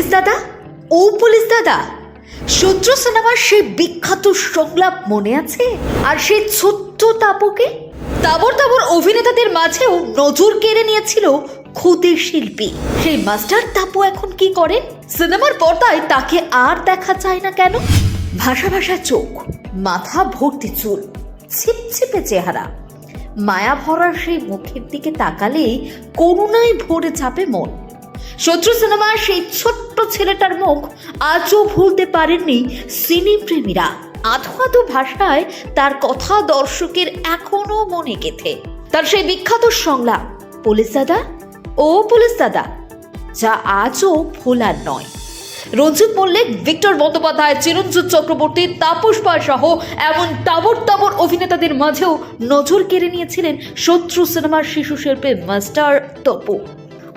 Police দাদা? ও police দাদা? শত্রু সিনেমার সেই বিখ্যাত সংলাপ মনে আছে? আর সেই ছোট্ট তাপকে? তাবর তাবর অভিনেতাদের মাঝেও নজর কেড়ে নিয়েছিল খুদে শিল্পী। সেই মাস্টার তাপু এখন কি করেন সিনেমার পর্দায় তাকে আর দেখা যায় না কেন? ভাষা ভাষা চোখ, মাথা ভর্তি চুল, ছিপছিপে চেহারা। মায়া ভরার সেই মুখের দিকে তাকালেই করুণায় ভরে চাপে মন। শত্রু সিনেমার সেই ছোট্ট ছেলেটার মুখ আজও ভুলতে পারেননি সিনে প্রেমীরা আধো আধো ভাষায় তার কথা দর্শকের এখনও মনে গেথে। তার সেই বিখ্যাত সংলাপ, পুলিশ দাদা? ও, পুলিশ দাদা। যা আজও ভোলার নয়। রঞ্জিত মল্লিক, ভিক্টর বন্দ্যোপাধ্যায়, চিরঞ্জিত চক্রবর্তী, তাপস পাল সহ এমন তাবর তাবর অভিনেতাদের মাঝেও নজর কেড়ে নিয়েছিলেন শত্রু সিনেমার শিশু শিল্পী মাস্টার তপু।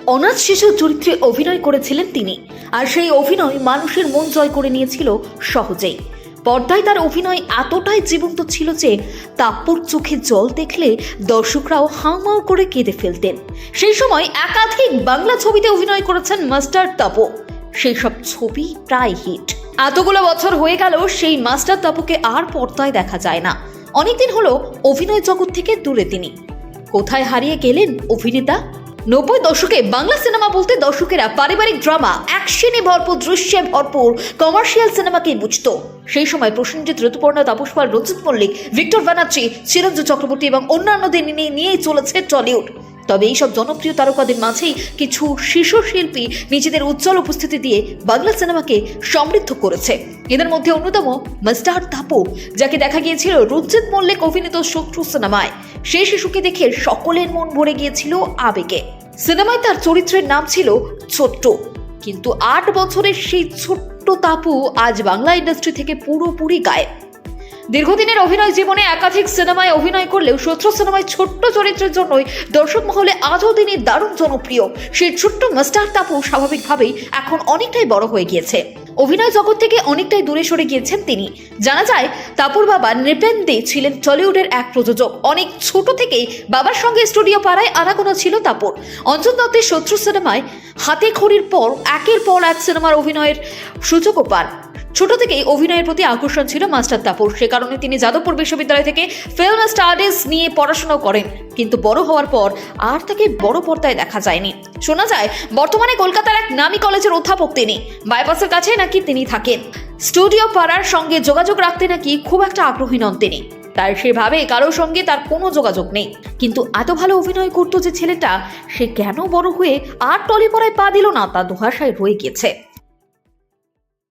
অনাথ শিশু চরিত্রে অভিনয় করেছিলেন তিনি। আর সেই অভিনয় মানুষের মন জয় করে নিয়েছিল সহজেই। পর্দায় তার অভিনয় এতটাই জীবন্ত ছিল যে, তাপ্পর চোখে জল দেখলে দর্শকরাও হাউমাউ করে কেঁদে ফেলতেন। সেই সময় একাধিক বাংলা ছবিতে অভিনয় করেছেন মাস্টার তাপো। সেই সব ছবি প্রায় হিট। এতগুলো বছর হয়ে গেল, সেই মাস্টার তাপুকে আর পর্দায় দেখা যায় না। অনেকদিন হলো অভিনয় জগৎ থেকে দূরে তিনি। কোথায় হারিয়ে গেলেন অভিনেতা? নব্বই দশকে বাংলা সিনেমা বলতে দর্শকেরা পারিবারিক ড্রামা, অ্যাকশনে ভরপুর দৃশ্যে ভরপুর কমার্শিয়াল সিনেমাকেই বুঝত সেই সময় প্রসেনজিৎ ঋতুপর্ণা তাপস পাল রঞ্জিত মল্লিক, ভিক্টর ব্যানার্জি, চিরঞ্জিত চক্রবর্তী এবং অন্যান্যদের নিয়ে নিয়েই চলেছে টলিউড। তবে এইসব জনপ্রিয় তারকাদের মাঝেই কিছু শিশু শিল্পী নিজেদের উজ্জ্বল উপস্থিতি দিয়ে বাংলা সিনেমাকে সমৃদ্ধ করেছে। এদের মধ্যে অন্যতম মাস্টার তাপু, যাকে দেখা গিয়েছিল রঞ্জিত মল্লিক অভিনীত শত্রু সিনেমায়। সেই শিশুকে দেখে সকলের মন ভরে গিয়েছিল আবেগে। সিনেমায় তার চরিত্রের নাম ছিল ছোট্ট। কিন্তু আট বছরের সেই ছোট্ট তাপু আজ বাংলা ইন্ডাস্ট্রি থেকে পুরোপুরি গায়েব। দীর্ঘদিনের অভিনয় জীবনে একাধিক সিনেমায় অভিনয় করলেও শত্রু সিনেমায় ছোট্ট চরিত্রের জন্যই দর্শক মহলে আজও তিনি দারুণ জনপ্রিয়। সেই ছোট্ট মাস্টার তাপু স্বাভাবিকভাবেই এখন অনেকটাই বড় হয়ে গিয়েছে। অভিনয় জগৎ থেকে অনেকটাই দূরে সরে গিয়েছেন তিনি। জানা যায় তাপুর বাবা নৃপেন দে ছিলেন টলিউডের এক প্রযোজক। অনেক ছোট থেকেই বাবার সঙ্গে স্টুডিও পাড়ায় আনাগোনা ছিল তাপুর অঞ্জন দত্তের শত্রু সিনেমায় হাতে খড়ির পর একের পর এক সিনেমার অভিনয়ের সুযোগও পান। ছোট থেকেই অভিনয়ের প্রতি আকর্ষণ ছিল মাস্টার তাপুর। সে কারণে তিনি যাদবপুর বিশ্ববিদ্যালয় থেকে ফিল্ম স্টাডিজ নিয়ে পড়াশোনা করেন। কিন্তু বড় হওয়ার পর আর তাকে বড় পর্দায় দেখা যায়নি। শোনা যায়, বর্তমানে কলকাতার এক নামী কলেজের অধ্যাপক তিনি। বাইপাসের কাছে নাকি তিনি থাকেন। স্টুডিও পাড়ার সঙ্গে যোগাযোগ রাখতে নাকি খুব একটা আগ্রহী নন তিনি। তাই সেভাবে কারোর সঙ্গে তার কোনো যোগাযোগ নেই। কিন্তু এত ভালো অভিনয় করতো যে ছেলেটা, সে কেন বড় হয়ে আর টলিপড়ায় পা দিল না তা দুহাসায় রয়ে গেছে